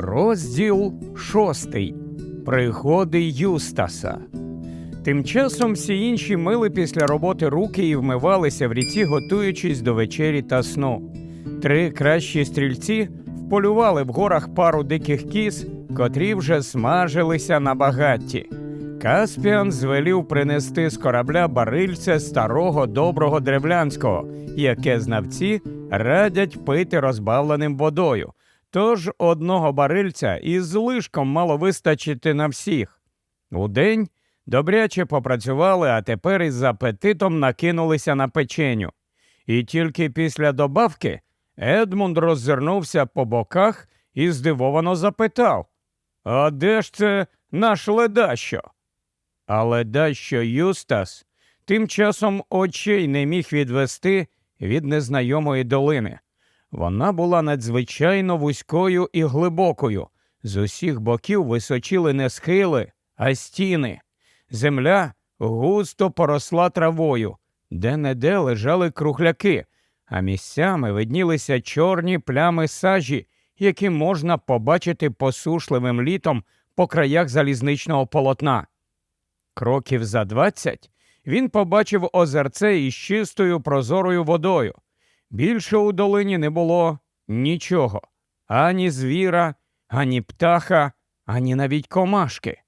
Розділ шостий. Пригоди Юстаса. Тим часом всі інші мили після роботи руки і вмивалися в ріці, готуючись до вечері та сну. Три кращі стрільці вполювали в горах пару диких кіз, котрі вже смажилися на багатті. Каспіан звелів принести з корабля барильце старого доброго древлянського, яке знавці радять пити розбавленим водою. Тож одного барильця із злишком мало вистачити на всіх. Удень добряче попрацювали, а тепер із апетитом накинулися на печеню. І тільки після добавки Едмунд роззирнувся по боках і здивовано запитав: А де ж це наш ледащо? А ледащо Юстас тим часом очей не міг відвести від незнайомої долини. Вона була надзвичайно вузькою і глибокою. З усіх боків височили не схили, а стіни. Земля густо поросла травою, де неде лежали кругляки, а місцями виднілися чорні плями сажі, які можна побачити посушливим літом по краях залізничного полотна. Кроків за двадцять він побачив озерце із чистою прозорою водою. Більше у долині не було нічого ані звіра, ані птаха, ані навіть комашки.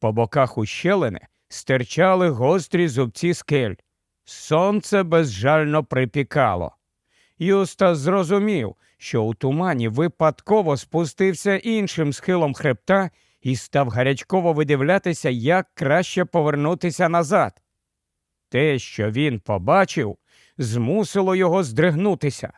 По боках ущелини стирчали гострі зубці скель. Сонце безжально припікало. Юстас зрозумів, що у тумані випадково спустився іншим схилом хребта і став гарячково видивлятися, як краще повернутися назад. Те, що він побачив, змусило його здригнутися.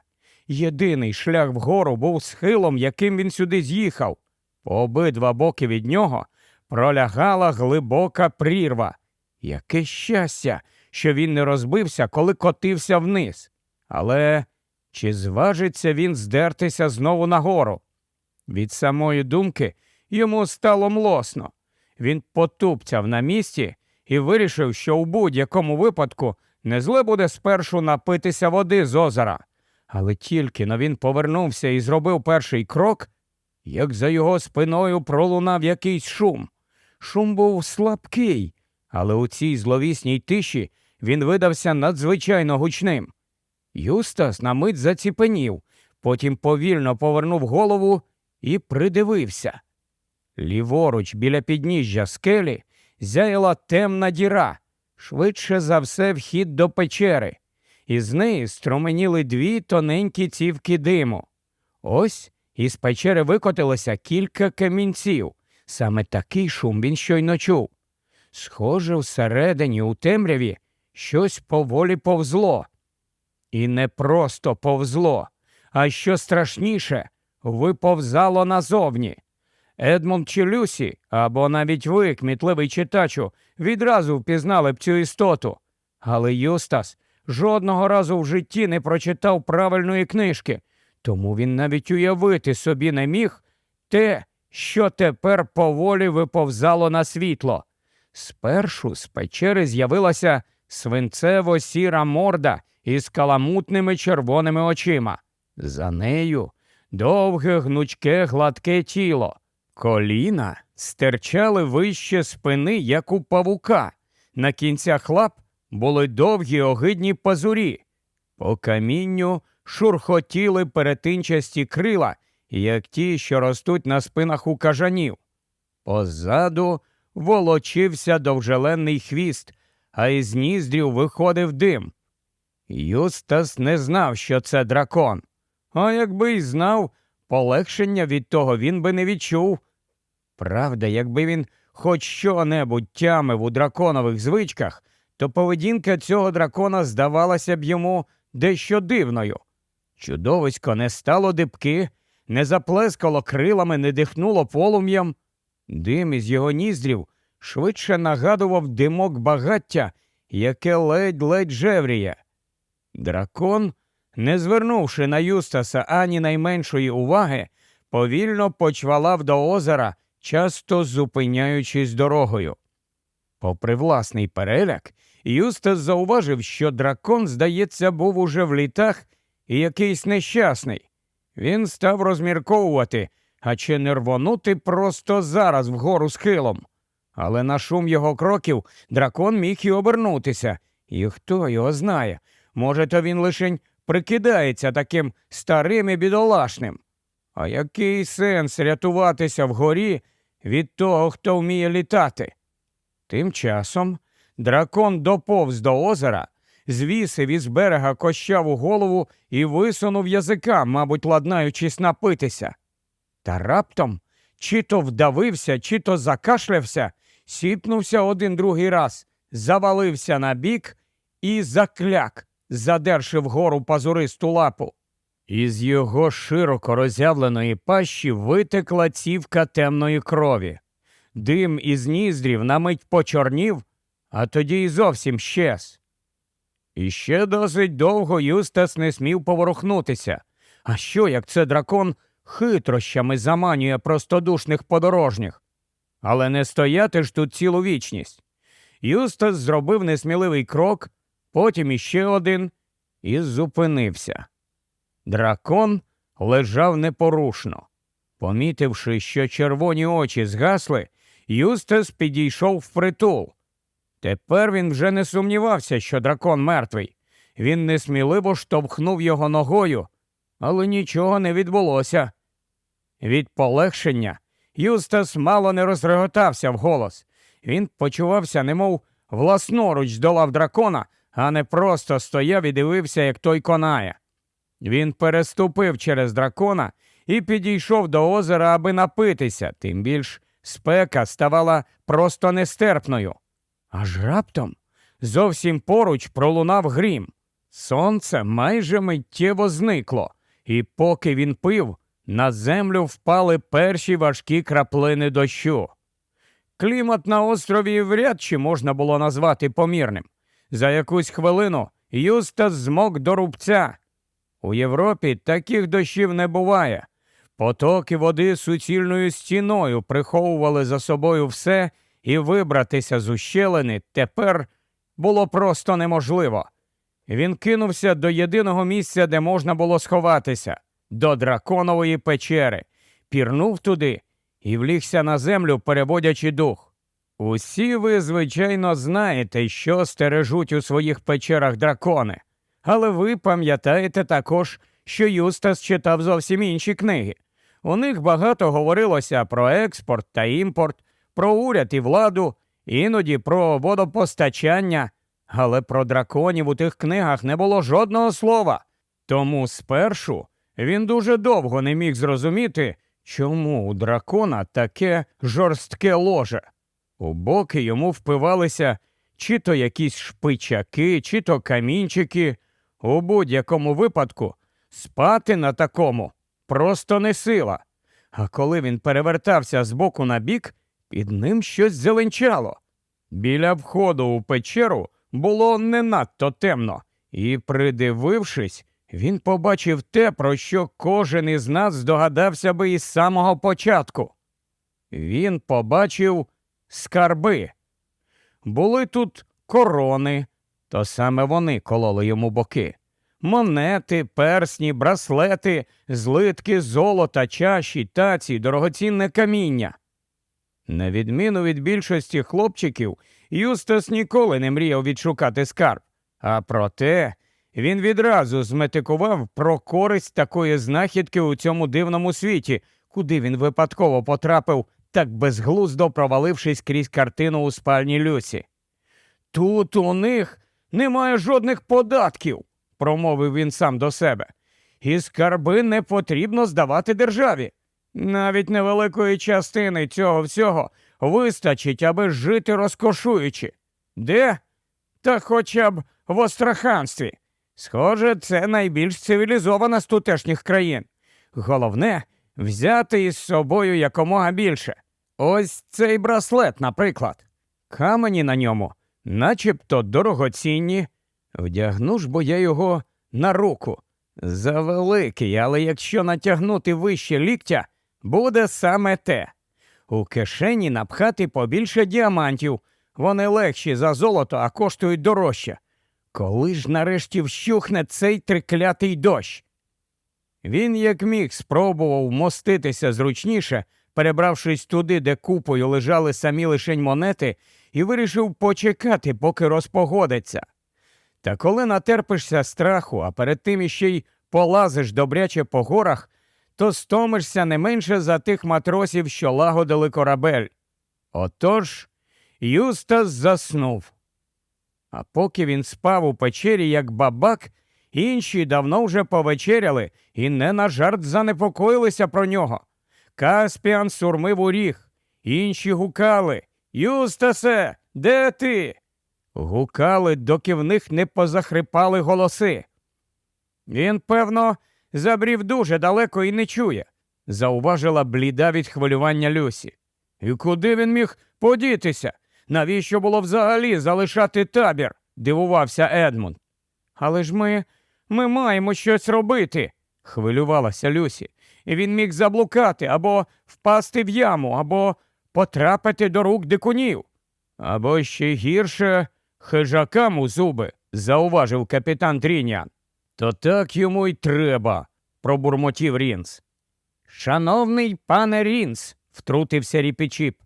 Єдиний шлях вгору був схилом, яким він сюди з'їхав. По обидва боки від нього пролягала глибока прірва. Яке щастя, що він не розбився, коли котився вниз. Але чи зважиться він здертися знову нагору? Від самої думки йому стало млосно. Він потупцяв на місці і вирішив, що у будь-якому випадку не зле буде спершу напитися води з озера. Але тільки но він повернувся і зробив перший крок, як за його спиною пролунав якийсь шум. Шум був слабкий, але у цій зловісній тиші він видався надзвичайно гучним. Юстас на мить заціпенів, потім повільно повернув голову і придивився. Ліворуч, біля підніжжя скелі, зяяла темна діра, швидше за все вхід до печери, і з неї струменіли дві тоненькі цівки диму. Ось із печери викотилося кілька камінців. Саме такий шум він щойно чув. Схоже, всередині у темряві щось поволі повзло. І не просто повзло, а що страшніше, виповзало назовні. Едмунд чи Люсі, або навіть ви, кмітливий читачу, відразу впізнали б цю істоту. Але Юстас жодного разу в житті не прочитав правильної книжки, тому він навіть уявити собі не міг те, що тепер поволі виповзало на світло. Спершу з печери з'явилася свинцево сіра морда із каламутними червоними очима. За нею довге гнучке гладке тіло. Коліна стирчали вище спини, як у павука. На кінцях лап були довгі огидні пазурі. По камінню шурхотіли перетинчасті крила, як ті, що ростуть на спинах у кажанів. Позаду волочився довжеленний хвіст, а із ніздрів виходив дим. Юстас не знав, що це дракон. А якби й знав, полегшення від того він би не відчув. Правда, якби він хоч що-небудь тямив у драконових звичках, то поведінка цього дракона здавалася б йому дещо дивною. Чудовисько не стало дибки, не заплескало крилами, не дихнуло полум'ям. Дим із його ніздрів швидше нагадував димок багаття, яке ледь-ледь жевріє. Дракон, не звернувши на Юстаса ані найменшої уваги, повільно почвалав до озера, часто зупиняючись дорогою. Попри власний переляк, Юстас зауважив, що дракон, здається, був уже в літах і якийсь нещасний. Він став розмірковувати, а чи не рвонути просто зараз вгору схилом. Але на шум його кроків дракон міг і обернутися. І хто його знає, може, то він лишень прикидається таким старим і бідолашним. А який сенс рятуватися вгорі від того, хто вміє літати? Тим часом дракон доповз до озера, звісив із берега кощаву голову і висунув язика, мабуть, ладнаючись напитися. Та раптом чи то вдавився, чи то закашлявся, сіпнувся один другий раз, завалився на бік і закляк, задерши вгору пазуристу лапу. Із його широко роззявленої пащі витекла цівка темної крові. Дим із ніздрів на мить почорнів, а тоді й зовсім щез. І ще досить довго Юстас не смів поворухнутися. А що, як це дракон хитрощами заманює простодушних подорожніх? Але не стояти ж тут цілу вічність. Юстас зробив несміливий крок, потім іще один і зупинився. Дракон лежав непорушно. Помітивши, що червоні очі згасли, Юстас підійшов впритул. Тепер він вже не сумнівався, що дракон мертвий. Він несміливо штовхнув його ногою, але нічого не відбулося. Від полегшення Юстас мало не розреготався вголос. Він почувався, немов власноруч долав дракона, а не просто стояв і дивився, як той конає. Він переступив через дракона і підійшов до озера, аби напитися, тим більш спека ставала просто нестерпною. Аж раптом зовсім поруч пролунав грім. Сонце майже миттєво зникло, і поки він пив, на землю впали перші важкі краплини дощу. Клімат на острові вряд чи можна було назвати помірним. За якусь хвилину Юстас змок до рубця. У Європі таких дощів не буває. Потоки води суцільною стіною приховували за собою все, і вибратися з ущелини тепер було просто неможливо. Він кинувся до єдиного місця, де можна було сховатися, до драконової печери, пірнув туди і влігся на землю, переводячи дух. Усі ви, звичайно, знаєте, що стережуть у своїх печерах дракони, але ви пам'ятаєте також, що Юстас читав зовсім інші книги. У них багато говорилося про експорт та імпорт, про уряд і владу, іноді про водопостачання, але про драконів у тих книгах не було жодного слова. Тому спершу він дуже довго не міг зрозуміти, чому у дракона таке жорстке ложе. У боки йому впивалися чи то якісь шпичаки, чи то камінчики. У будь-якому випадку спати на такому просто не сила. А коли він перевертався з боку на бік, під ним щось зеленчало. Біля входу у печеру було не надто темно, і, придивившись, він побачив те, про що кожен із нас здогадався би із самого початку. Він побачив скарби. Були тут корони, то саме вони кололи йому боки. Монети, персні, браслети, злитки золота, чаші, таці, дорогоцінне каміння. На відміну від більшості хлопчиків, Юстас ніколи не мріяв відшукати скарб, а проте він відразу зметикував про користь такої знахідки у цьому дивному світі, куди він випадково потрапив, так безглуздо провалившись крізь картину у спальні Люсі. Тут у них немає жодних податків, промовив він сам до себе. І скарби не потрібно здавати державі. Навіть невеликої частини цього всього вистачить, аби жити розкошуючи. Де? Та хоча б в Остраханстві. Схоже, це найбільш цивілізована з тутешніх країн. Головне взяти із собою якомога більше. Ось цей браслет, наприклад. Камені на ньому, начебто дорогоцінні. Вдягну ж бо я його на руку. Завеликий, але якщо натягнути вище ліктя, буде саме те. У кишені напхати побільше діамантів. Вони легші за золото, а коштують дорожче. Коли ж нарешті вщухне цей триклятий дощ? Він, як міг, спробував моститися зручніше, перебравшись туди, де купою лежали самі лишень монети, і вирішив почекати, поки розпогодиться. Та коли натерпишся страху, а перед тим іще й полазиш добряче по горах, то стомишся не менше за тих матросів, що лагодили корабель. Отож Юстас заснув. А поки він спав у печері, як бабак, інші давно вже повечеряли і не на жарт занепокоїлися про нього. Каспіан сурмив у ріг, інші гукали Юстасе, де ти? Гукали, доки в них не позахрипали голоси. Він, певно, забрів дуже далеко і не чує, зауважила бліда від хвилювання Люсі. І куди він міг подітися? Навіщо було взагалі залишати табір? дивувався Едмунд. Але ж ми, ми маємо щось робити, хвилювалася Люсі. Він міг заблукати або впасти в яму, або потрапити до рук дикунів. Або ще гірше хижакам у зуби, зауважив капітан Трінян. То так йому й треба, пробурмотів Рінс. Шановний пане Рінс, втрутився ріпічіп.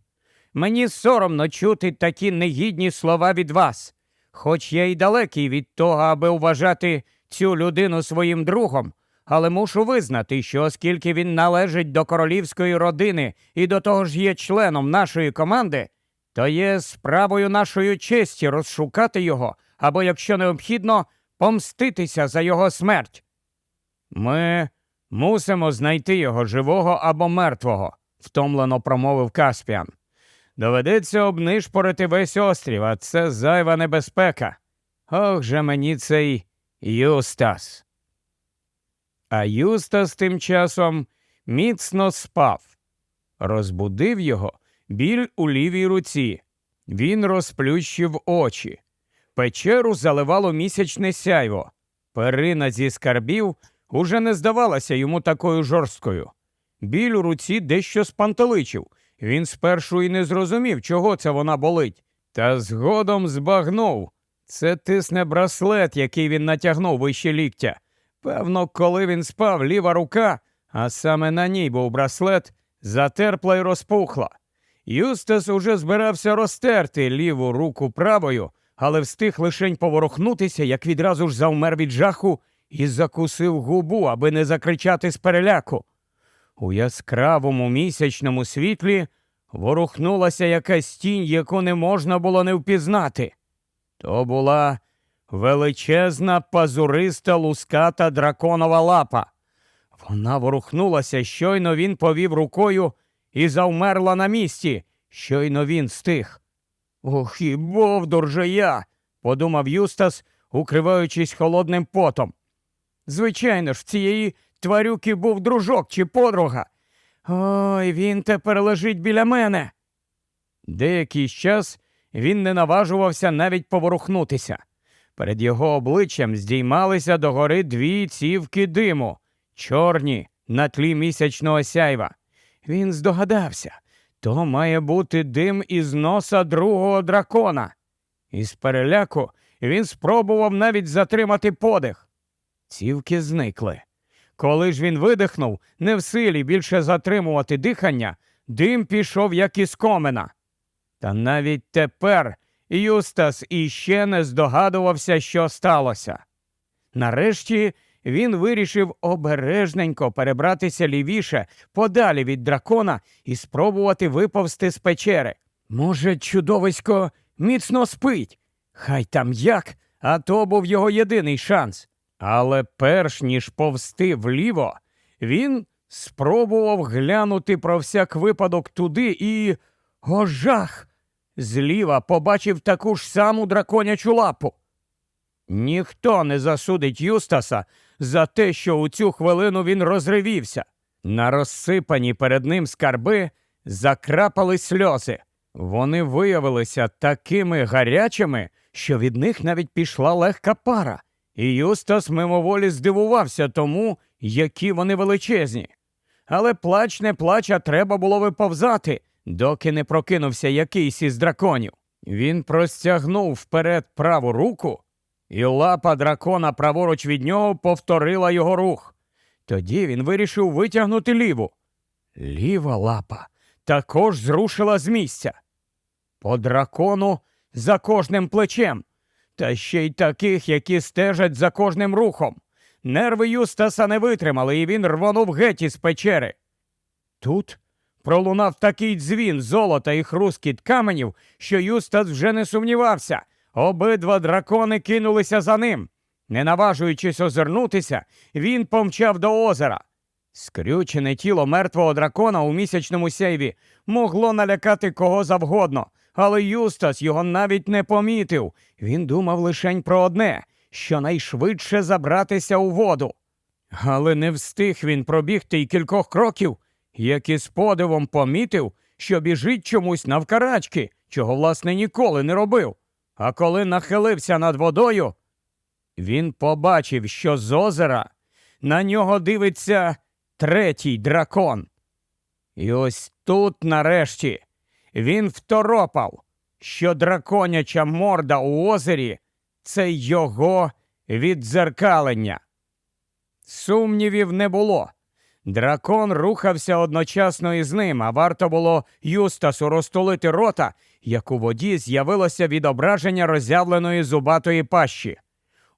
Мені соромно чути такі негідні слова від вас. Хоч я й далекий від того, аби вважати цю людину своїм другом, але мушу визнати, що оскільки він належить до королівської родини і до того ж є членом нашої команди, то є справою нашої честі розшукати його або, якщо необхідно, помститися за його смерть. Ми мусимо знайти його живого або мертвого, втомлено промовив Каспіан. Доведеться обнишпорити весь острів, а це зайва небезпека. Ох же мені цей Юстас. А Юстас тим часом міцно спав. Розбудив його біль у лівій руці. Він розплющив очі. Печеру заливало місячне сяйво. Перина зі скарбів уже не здавалася йому такою жорсткою. Біль у руці дещо спантеличив. Він спершу і не зрозумів, чого це вона болить, та згодом збагнув. Це тисне браслет, який він натягнув вище ліктя. Певно, коли він спав, ліва рука, а саме на ній був браслет, затерпла й розпухла. Юстас уже збирався розтерти ліву руку правою, але встиг лишень поворухнутися, як відразу ж завмер від жаху і закусив губу, аби не закричати з переляку. У яскравому місячному світлі ворухнулася якась тінь, яку не можна було не впізнати. То була величезна пазуриста луската драконова лапа. Вона ворухнулася, щойно він повів рукою і завмерла на місці, щойно він стих. Ох, і бовдур же я, подумав Юстас, укриваючись холодним потом. Звичайно ж, в цієї тварюки був дружок чи подруга. Ой, він тепер лежить біля мене. Деякий час він не наважувався навіть поворухнутися. Перед його обличчям здіймалися догори дві цівки диму, чорні на тлі місячного сяйва. Він здогадався, то має бути дим із носа другого дракона. Із переляку він спробував навіть затримати подих. Цівки зникли. Коли ж він видихнув, не в силі більше затримувати дихання, дим пішов, як із комена. Та навіть тепер Юстас іще не здогадувався, що сталося. Нарешті він вирішив обережненько перебратися лівіше, подалі від дракона і спробувати виповзти з печери. Може, чудовисько міцно спить. Хай там як, а то був його єдиний шанс. Але перш ніж повсти вліво, він спробував глянути про всяк випадок туди і. О, жах! Зліва побачив таку ж саму драконячу лапу. Ніхто не засудить Юстаса за те, що у цю хвилину він розривівся. На розсипані перед ним скарби закрапали сльози. Вони виявилися такими гарячими, що від них навіть пішла легка пара, і Юстас мимоволі здивувався тому, які вони величезні. Але плач не плач, а треба було виповзати, доки не прокинувся якийсь із драконів. Він простягнув вперед праву руку, і лапа дракона праворуч від нього повторила його рух. Тоді він вирішив витягнути ліву. Ліва лапа також зрушила з місця. По дракону за кожним плечем, та ще й таких, які стежать за кожним рухом. Нерви Юстаса не витримали, і він рвонув геть із печери. Тут пролунав такий дзвін золота і хрускіт каменів, що Юстас вже не сумнівався. Обидва дракони кинулися за ним. Не наважуючись озирнутися, він помчав до озера. Скрючене тіло мертвого дракона у місячному сяйві могло налякати кого завгодно, але Юстас його навіть не помітив. Він думав лишень про одне щонайшвидше забратися у воду. Але не встиг він пробігти й кількох кроків, як із подивом помітив, що біжить чомусь навкарачки, чого, власне, ніколи не робив. А коли нахилився над водою, він побачив, що з озера на нього дивиться третій дракон. І ось тут, нарешті, він второпав, що драконяча морда у озері це його віддзеркалення. Сумнівів не було. Дракон рухався одночасно із ним, а варто було Юстасу розтулити рота, як у воді з'явилося відображення роззявленої зубатої пащі.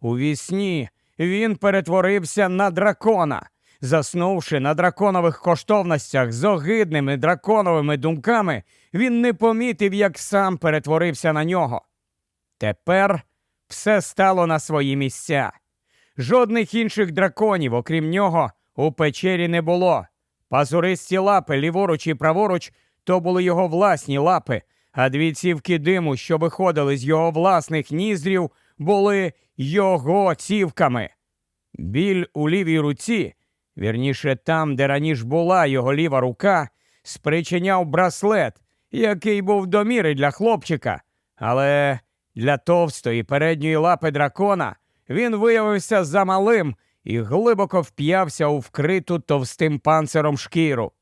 У вісні він перетворився на дракона, заснувши на драконових коштовностях з огидними драконовими думками, він не помітив, як сам перетворився на нього. Тепер все стало на свої місця. Жодних інших драконів, окрім нього, у печері не було. Пазуристі лапи, ліворуч і праворуч, то були його власні лапи, а дві цівки диму, що виходили з його власних ніздрів, були його цівками. Біль у лівій руці, вірніше там, де раніше була його ліва рука, спричиняв браслет, який був до міри для хлопчика, але для товстої передньої лапи дракона він виявився замалим і глибоко вп'явся у вкриту товстим панциром шкіру.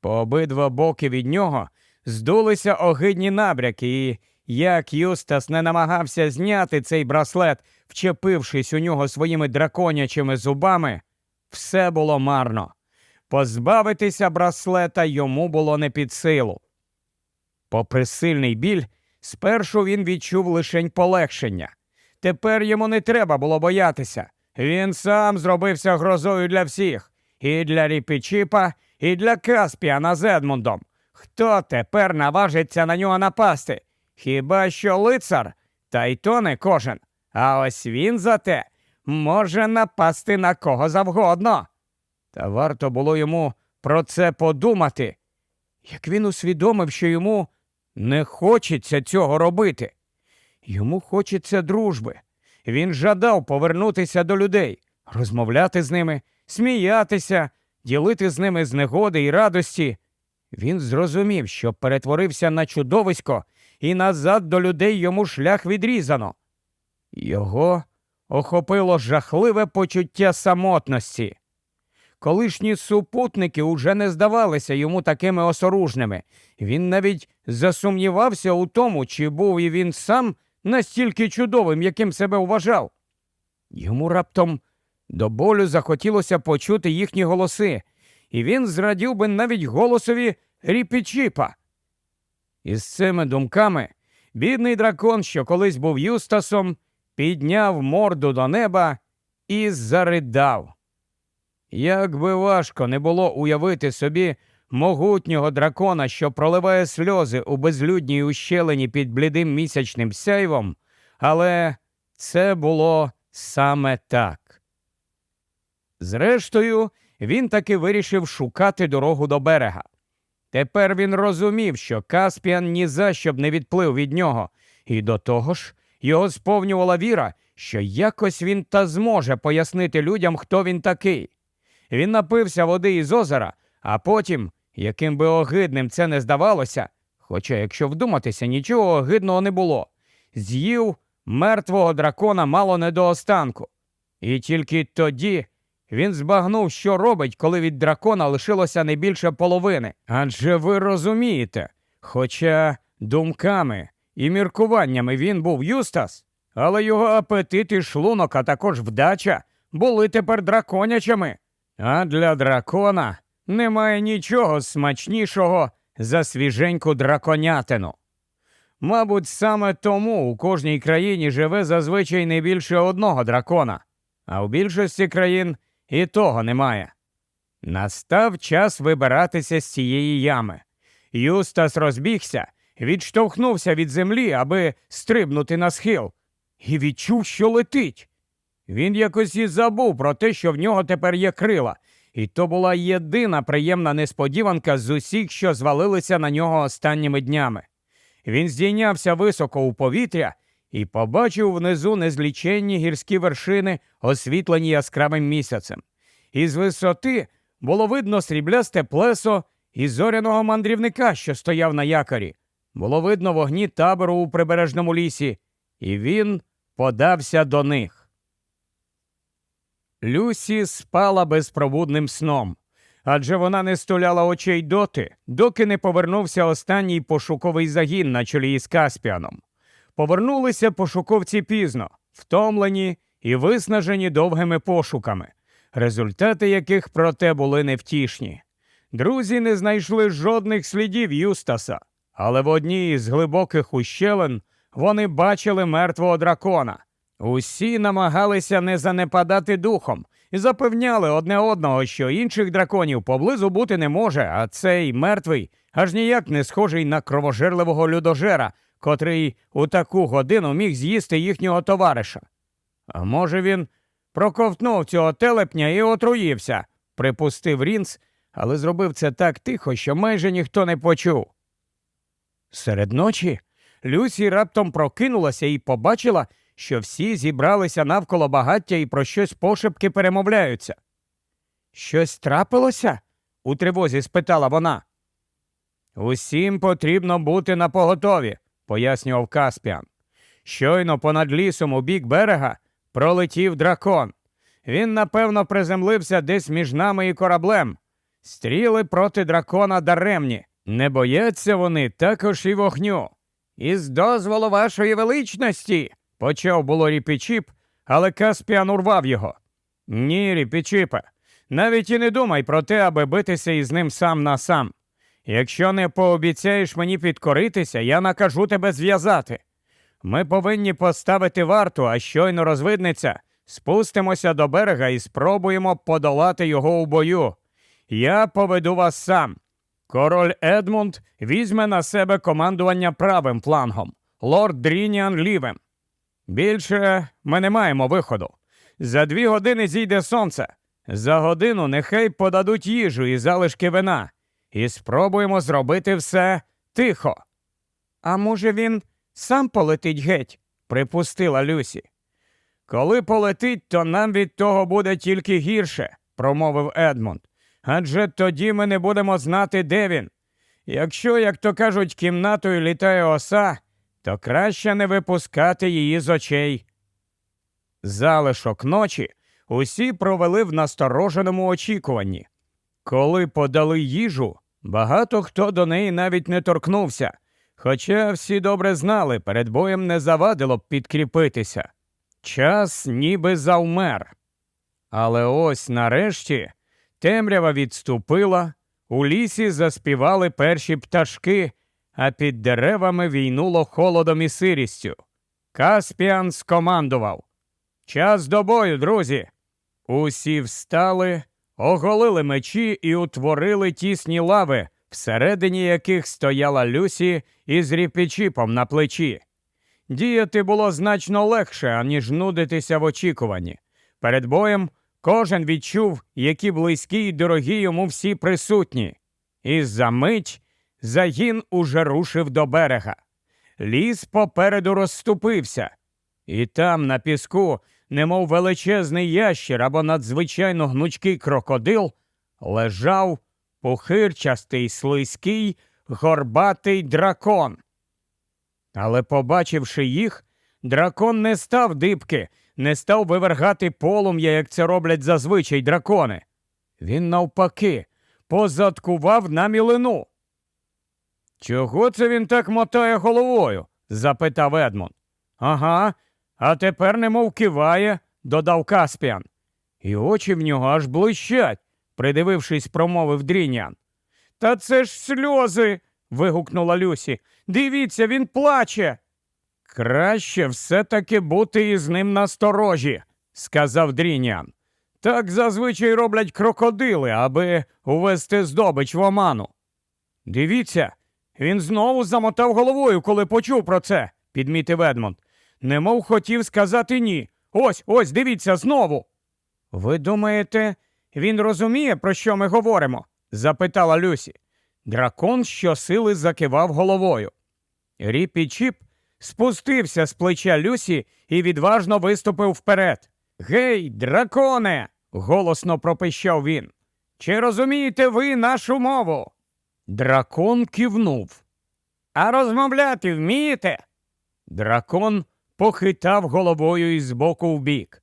По обидва боки від нього здулися огидні набряки, і як Юстас не намагався зняти цей браслет, вчепившись у нього своїми драконячими зубами, все було марно. Позбавитися браслета йому було не під силу. Попри сильний біль, спершу він відчув лишень полегшення. Тепер йому не треба було боятися. Він сам зробився грозою для всіх і для Ріпічіпа, і для Каспіана з Едмундом. Хто тепер наважиться на нього напасти? Хіба що лицар? Та й то не кожен. А ось він зате може напасти на кого завгодно. Та варто було йому про це подумати, як він усвідомив, що йому не хочеться цього робити. Йому хочеться дружби. Він жадав повернутися до людей, розмовляти з ними, сміятися, ділити з ними знегоди і радості. Він зрозумів, що перетворився на чудовисько, і назад до людей йому шлях відрізано. Його охопило жахливе почуття самотності. Колишні супутники уже не здавалися йому такими осоружними. Він навіть засумнівався у тому, чи був і він сам настільки чудовим, яким себе вважав. Йому раптом до болю захотілося почути їхні голоси, і він зрадів би навіть голосові Ріпічіпа. Із цими думками бідний дракон, що колись був Юстасом, підняв морду до неба і заридав. Як би важко не було уявити собі могутнього дракона, що проливає сльози у безлюдній ущелині під блідим місячним сяйвом, але це було саме так. Зрештою, він таки вирішив шукати дорогу до берега. Тепер він розумів, що Каспіан ні за що б не відплив від нього, і до того ж його сповнювала віра, що якось він та зможе пояснити людям, хто він такий. Він напився води із озера, а потім, яким би огидним це не здавалося, хоча, якщо вдуматися, нічого огидного не було, з'їв мертвого дракона мало не до останку. І тільки тоді він збагнув, що робить, коли від дракона лишилося не більше половини. Адже ви розумієте, хоча думками і міркуваннями він був Юстас, але його апетит і шлунок, а також вдача були тепер драконячими. А для дракона немає нічого смачнішого за свіженьку драконятину. Мабуть, саме тому у кожній країні живе зазвичай не більше одного дракона, а у більшості країн і того немає. Настав час вибиратися з цієї ями. Юстас розбігся, відштовхнувся від землі, аби стрибнути на схил, і відчув, що летить. Він якось і забув про те, що в нього тепер є крила, і то була єдина приємна несподіванка з усіх, що звалилися на нього останніми днями. Він здійнявся високо у повітря і побачив внизу незліченні гірські вершини, освітлені яскравим місяцем. Із висоти було видно сріблясте плесо і зоряного мандрівника, що стояв на якорі. Було видно вогні табору у прибережному лісі, і він подався до них. Люсі спала безпробудним сном, адже вона не стуляла очей доти, доки не повернувся останній пошуковий загін на чолі із Каспіаном. Повернулися пошуковці пізно, втомлені і виснажені довгими пошуками, результати яких проте були невтішні. Друзі не знайшли жодних слідів Юстаса, але в одній із глибоких ущелин вони бачили мертвого дракона. Усі намагалися не занепадати духом і запевняли одне одного, що інших драконів поблизу бути не може, а цей мертвий аж ніяк не схожий на кровожерливого людожера, котрий у таку годину міг з'їсти їхнього товариша. А може, він проковтнув цього телепня і отруївся, припустив Рінц, але зробив це так тихо, що майже ніхто не почув. Серед ночі Люсі раптом прокинулася і побачила, що всі зібралися навколо багаття і про щось пошепки перемовляються. Щось трапилося? у тривозі спитала вона. Усім потрібно бути на поготові, пояснював Каспіан. Щойно понад лісом у бік берега пролетів дракон. Він, напевно, приземлився десь між нами і кораблем. Стріли проти дракона даремні. Не бояться вони також і вогню. Із дозволу вашої величності, почав було ріпічіп, але Каспіан урвав його. Ні, ріпічіпе, навіть і не думай про те, аби битися із ним сам на сам. Якщо не пообіцяєш мені підкоритися, я накажу тебе зв'язати. Ми повинні поставити варту, а щойно розвиднеться, спустимося до берега і спробуємо подолати його у бою. Я поведу вас сам. Король Едмунд візьме на себе командування правим флангом, лорд Дрініан лівим. Більше ми не маємо виходу. За дві години зійде сонце. За годину нехай подадуть їжу і залишки вина, і спробуємо зробити все тихо. А може, він сам полетить геть, припустила Люсі. Коли полетить, то нам від того буде тільки гірше, промовив Едмунд. Адже тоді ми не будемо знати, де він. Якщо, як то кажуть, кімнатою літає оса, то краще не випускати її з очей. Залишок ночі усі провели в настороженому очікуванні. Коли подали їжу, багато хто до неї навіть не торкнувся, хоча всі добре знали, перед боєм не завадило б підкріпитися. Час ніби завмер. Але ось нарешті темрява відступила, у лісі заспівали перші пташки, а під деревами війнуло холодом і сирістю. Каспіан скомандував Час до бою, друзі. Усі встали, оголили мечі і утворили тісні лави, всередині яких стояла Люсі із ріпічіпом на плечі. Діяти було значно легше, аніж нудитися в очікуванні. Перед боєм кожен відчув, які близькі й дорогі йому всі присутні. І за мить загін уже рушив до берега. Ліс попереду розступився, і там, на піску, немов величезний ящір або надзвичайно гнучкий крокодил, лежав пухирчастий, слизький, горбатий дракон. Але, побачивши їх, дракон не став дибки, не став вивергати полум'я, як це роблять зазвичай дракони. Він, навпаки, позадкував на мілину. Чого це він так мотає головою? запитав Едмон. Ага, а тепер немов киває, додав Каспіан. І очі в нього аж блищать, придивившись, промовив Дрінян. Та це ж сльози. вигукнула Люсі. Дивіться, він плаче. Краще все-таки бути із ним насторожі, сказав Дрінян. Так зазвичай роблять крокодили, аби увести здобич в оману. Дивіться, він знову замотав головою, коли почув про це, підмітив Едмонд. Немов хотів сказати ні. Ось, ось, дивіться знову. Ви думаєте, він розуміє, про що ми говоримо? запитала Люсі. Дракон щосили закивав головою. Ріпі Чіп спустився з плеча Люсі і відважно виступив вперед. Гей, драконе. голосно пропищав він. Чи розумієте ви нашу мову? Дракон кивнув. А розмовляти вмієте? Дракон похитав головою із боку в бік.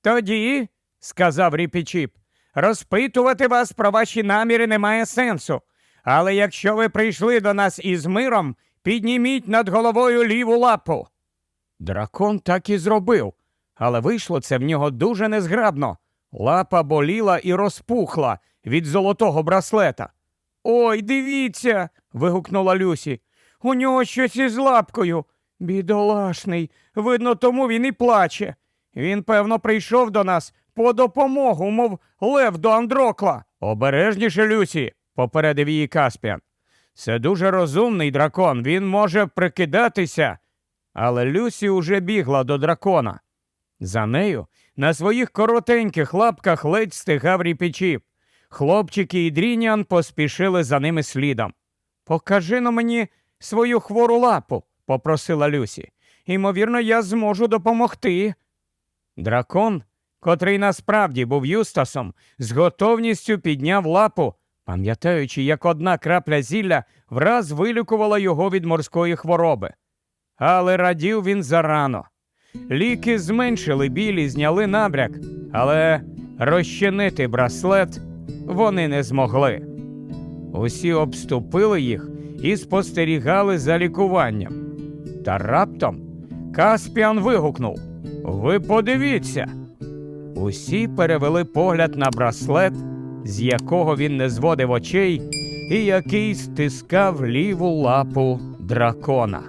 Тоді, сказав Ріпічіп, розпитувати вас про ваші наміри немає сенсу. Але якщо ви прийшли до нас із миром, підніміть над головою ліву лапу. Дракон так і зробив, але вийшло це в нього дуже незграбно. Лапа боліла і розпухла від золотого браслета. Ой, дивіться. вигукнула Люсі. У нього щось із лапкою. Бідолашний. Видно, тому він і плаче. Він, певно, прийшов до нас по допомогу, мов лев до Андрокла. Обережніше, Люсі, попередив її Каспіан. Це дуже розумний дракон, він може прикидатися. Але Люсі уже бігла до дракона. За нею на своїх коротеньких лапках ледь стигав ріпічіп. Хлопчики і дрінян поспішили за ними слідом. Покажи на мені свою хвору лапу, попросила Люсі. Імовірно, я зможу допомогти. Дракон, котрий насправді був Юстасом, з готовністю підняв лапу, пам'ятаючи, як одна крапля зілля враз вилікувала його від морської хвороби. Але радів він зарано. Ліки зменшили біль і зняли набряк, але розчинити браслет вони не змогли. Усі обступили їх і спостерігали за лікуванням. Та раптом Каспіан вигукнув Ви подивіться. Усі перевели погляд на браслет, з якого він не зводив очей, і який стискав ліву лапу дракона.